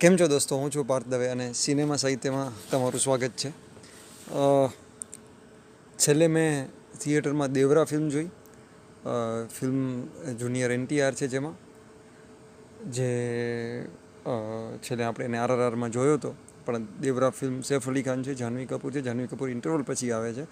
કેમ છો દોસ્તો? હું છું પાર્થ દવે અને સિનેમા સાહિત્યમાં તમારું સ્વાગત છે. છેલ્લે મેં થિયેટરમાં દેવરા ફિલ્મ જોઈ. ફિલ્મ જુનિયર એનટીઆર છે જેમાં, જે છેલ્લે આપણે એને આરઆરઆરમાં જોયો હતો પણ દેવરા ફિલ્મ સૈફ અલી ખાન છે જાહ્નવી કપૂર છે. જાહ્નવી કપૂર ઇન્ટરવલ પછી આવે છે.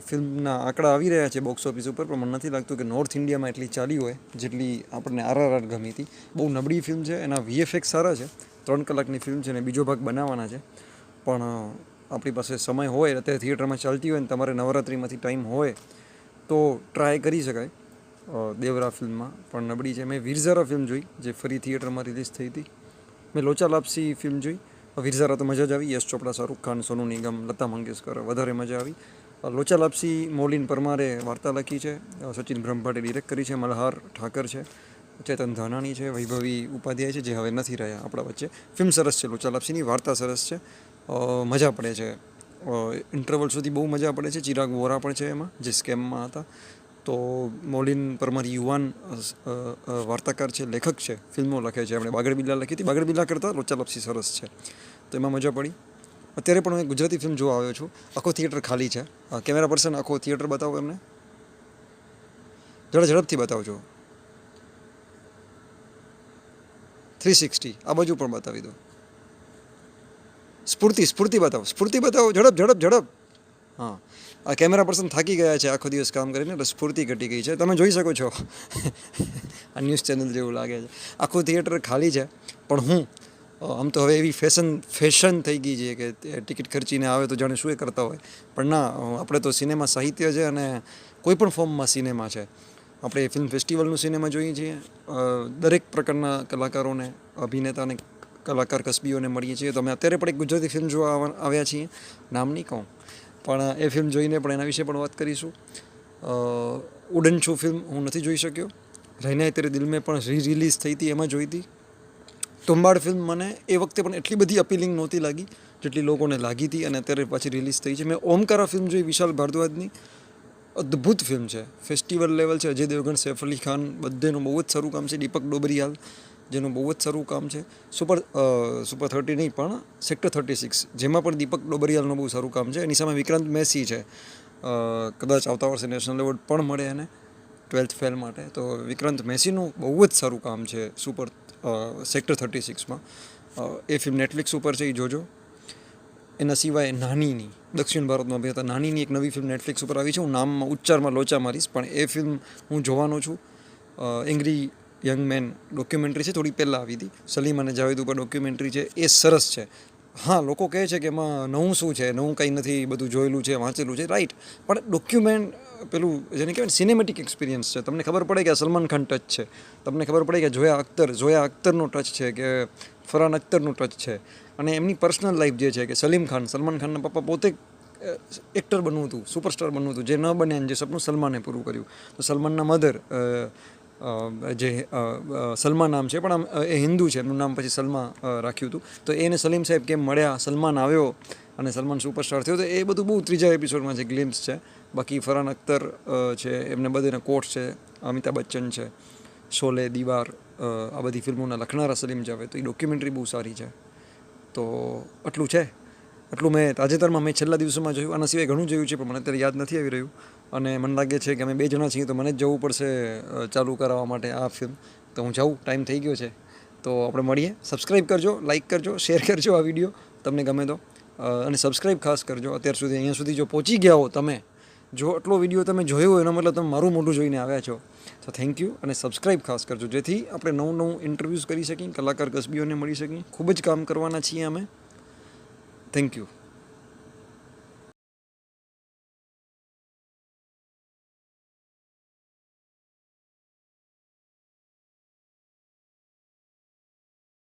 ફિલ્મના આંકડા આવી રહ્યા છે બોક્સ ઓફિસ ઉપર, પણ મને નથી લાગતું કે નોર્થ ઇન્ડિયામાં એટલી ચાલી હોય, જેટલી આપણને આરઆરઆર ગમી હતી. બહુ નબળી ફિલ્મ છે, એના વીએફએક્સ સારા છે. ત્રણ કલાકની ફિલ્મ છે ને બીજો ભાગ બનાવવાના છે. પણ આપણી પાસે સમય હોય, અત્યારે થિયેટરમાં ચાલતી હોય ને તમારે નવરાત્રિમાંથી ટાઈમ હોય, તો ટ્રાય કરી શકાય દેવરા ફિલ્મમાં. પણ નબળી છે. મેં વીરઝારા ફિલ્મ જોઈ, જે ફરી થિયેટરમાં રિલીઝ થઈ હતી. મેં લોચા લાપસી ફિલ્મ જોઈ. વીરઝારા તો મજા જ આવી. યશ ચોપડા, શાહરૂખ ખાન, સોનુ નિગમ, લતા મંગેશકર, વધારે મજા આવી. લોચા લાપસી મોલિન પરમારે વાર્તા લખી છે. સચિન બ્રહ્મભટ્ટે ડિરેક્ટ કરી છે. મલ્હાર ઠાકર છે. ચેતન ધાનાણી છે, વૈભવી ઉપાધ્યાય છે, જે હવે નથી રહ્યા આપણા વચ્ચે. ફિલ્મ સરસ છે, લોચાલાપસીની વાર્તા સરસ છે. મજા પડે છે. ઇન્ટરવલ સુધી બહુ મજા પડે છે. ચિરાગ વોરા પણ છે એમાં, જે સ્કેમમાં હતા. તો મોલિન પરમાર યુવાન વાર્તાકાર છે, લેખક છે, ફિલ્મો લખે છે. એમણે બાગડ બિલ્લા લખી હતી. બાગડ બિલ્લા કરતાં લોચાલપસી સરસ છે. તો એમાં મજા પડી. અત્યારે પણ હું ગુજરાતી ફિલ્મ જોવા આવ્યો છું. આખો થિયેટર ખાલી છે. કેમેરા પર્સન આખો થિયેટર બતાવો એમને. ઝડપ ઝડપથી બતાવજો. થ્રી સિક્સટી આ બાજુ પણ બતાવી દો સ્ફૂર્તિ સ્ફૂર્તિ બતાવો સ્ફૂર્તિ બતાવો, ઝડપ ઝડપ ઝડપ. હા. આ કેમેરા પર્સન થાકી ગયા છે આખો દિવસ કામ કરીને, એટલે સ્ફૂર્તિ ઘટી ગઈ છે. તમે જોઈ શકો છો. આ ન્યૂઝ ચેનલ જેવું લાગે છે. આખું થિયેટર ખાલી છે. પણ હું આમ તો હવે એવી ફેશન ફેશન થઈ ગઈ છે કે ટિકિટ ખર્ચીને આવે તો જાણે શું એ કરતા હોય. પણ ના આપણે તો સિનેમા સાહિત્ય છે અને કોઈ પણ ફોર્મમાં સિનેમા છે. આપણે ફિલ્મ ફેસ્ટિવલનું સિનેમા જોઈએ છીએ. દરેક પ્રકારના કલાકારોને, અભિનેતાને, કલાકાર કસબીઓને મળીએ છીએ. તો અમે અત્યારે પણ એક ગુજરાતી ફિલ્મ જોવા આવ્યા છીએ. નામ નહીં કહું. પણ એ ફિલ્મ જોઈને પણ એના વિશે પણ વાત કરીશું. ઉડન છું ફિલ્મ હું નથી જોઈ શક્યો. રહેના તેરે દિલ પણ રી, રિલીઝ થઈ હતી, એમાં જોઈ હતી. તુંબાડ ફિલ્મ મને એ વખતે પણ એટલી બધી અપીલિંગ નહોતી લાગી, જેટલી લોકોને લાગી હતી અને અત્યારે પાછી રિલીઝ થઈ છે. મેં ઓમકારા ફિલ્મ જોઈ વિશાલ ભારદ્વાજની. અદ્ભુત ફિલ્મ છે. ફેસ્ટિવલ લેવલ છે. અજય દેવગણ, સૈફ અલી ખાન બધેનું બહુ જ સારું કામ છે. દીપક ડોબરિયાલ જેનું બહુ જ સારું કામ છે. સુપર સુપર થર્ટી નહીં, પણ સેક્ટર થર્ટી સિક્સ જેમાં પણ દીપક ડોબરિયાલનું બહુ સારું કામ છે. એની સામે વિક્રાંત મેસી છે. કદાચ આવતા વર્ષે નેશનલ એવોર્ડ પણ મળે એને ટ્વેલ્થ ફેલ માટે. તો વિક્રાંત મેસીનું બહુ જ સારું કામ છે સુપર સેક્ટર થર્ટી સિક્સમાં એ ફિલ્મ નેટફ્લિક્સ ઉપર છે એ જોજો. એના સિવાય નાનીની, દક્ષિણ ભારતમાં હતા નાનીની એક નવી ફિલ્મ નેટફ્લિક્સ ઉપર આવી છે. હું નામમાં ઉચ્ચારમાં લોચા મારીશ, પણ એ ફિલ્મ હું જોવાનો છું. એંગ્રી યંગ મેન ડોક્યુમેન્ટરી છે, થોડી પહેલાં આવી હતી. સલીમ અને જાવેદ ઉપર ડોક્યુમેન્ટરી છે. એ સરસ છે. હા, લોકો કહે છે કે એમાં નવું શું છે? નવું કંઈ નથી, બધું જોયેલું છે, વાંચેલું છે. રાઈટ પણ ડોક્યુમેન્ટ પેલું જેને કહેવાય સિનેમેટિક એક્સપિરિયન્સ છે. તમને ખબર પડે કે સલમાન ખાન ટચ છે. તમને ખબર પડે કે જોયા અખ્તર, જોયા અખ્તરનો ટચ છે કે ફરહાન અખ્તરનું ટચ છે. અને એમની પર્સનલ લાઈફ જે છે કે સલીમ ખાન, સલમાન ખાનના પપ્પા પોતે એક્ટર બનવું હતું સુપરસ્ટાર બનવું હતું. જે ન બન્યા જે સપનું સલમાને પૂરું કર્યું. તો સલમાનના મધર જે સલમા નામ છે, પણ આમ એ હિન્દુ છે, એમનું નામ પછી સલમા રાખ્યું હતું. તો એને સલીમ સાહેબ કેમ મળ્યા, સલમાન આવ્યો અને સલમાન સુપરસ્ટાર થયો, તો એ બધું બહુ ત્રીજા એપિસોડમાં છે ગ્લિમ્સ છે. બાકી ફરહાન અખ્તર છે, એમને બધેના કોટ છે, અમિતાભ બચ્ચન છે, શોલે, દીવાર આ બધી ફિલ્મોના લખનારા સલીમ જાવે તો એ ડોક્યુમેન્ટરી બહુ સારી છે. તો, આટલું છે. આટલું મેં તાજેતરમાં મેં છેલ્લા દિવસોમાં જોયું, આના સિવાય ઘણું જોયું છે, પણ મને અત્યારે યાદ નથી આવી રહ્યું. અને મને લાગે છે કે અમે બે જણા છીએ, તો મને જ જવું પડશે ચાલુ કરાવવા માટે આ ફિલ્મ તો હું જાઉં, ટાઈમ થઈ ગયો છે. તો આપણે મળીએ. સબસ્ક્રાઈબ કરજો લાઇક કરજો શેર કરજો આ વીડિયો તમને ગમે તો. અને સબસ્ક્રાઈબ ખાસ કરજો. અત્યાર સુધી, અહીંયા સુધી જો પહોંચી ગયા હો તમે, જો આટલો વીડિયો તમે જોયો હોય, એનો મતલબ તમે મારું મોઢું જોઈને આવ્યા છો. તો થેન્ક યુ અને સબસ્ક્રાઈબ ખાસ કરજો. જેથી આપણે નવું નવું ઇન્ટરવ્યૂઝ કરી શકીએ, કલાકાર કસબીઓને મળી શકીએ. ખૂબ જ કામ કરવાના છીએ અમે. Thank you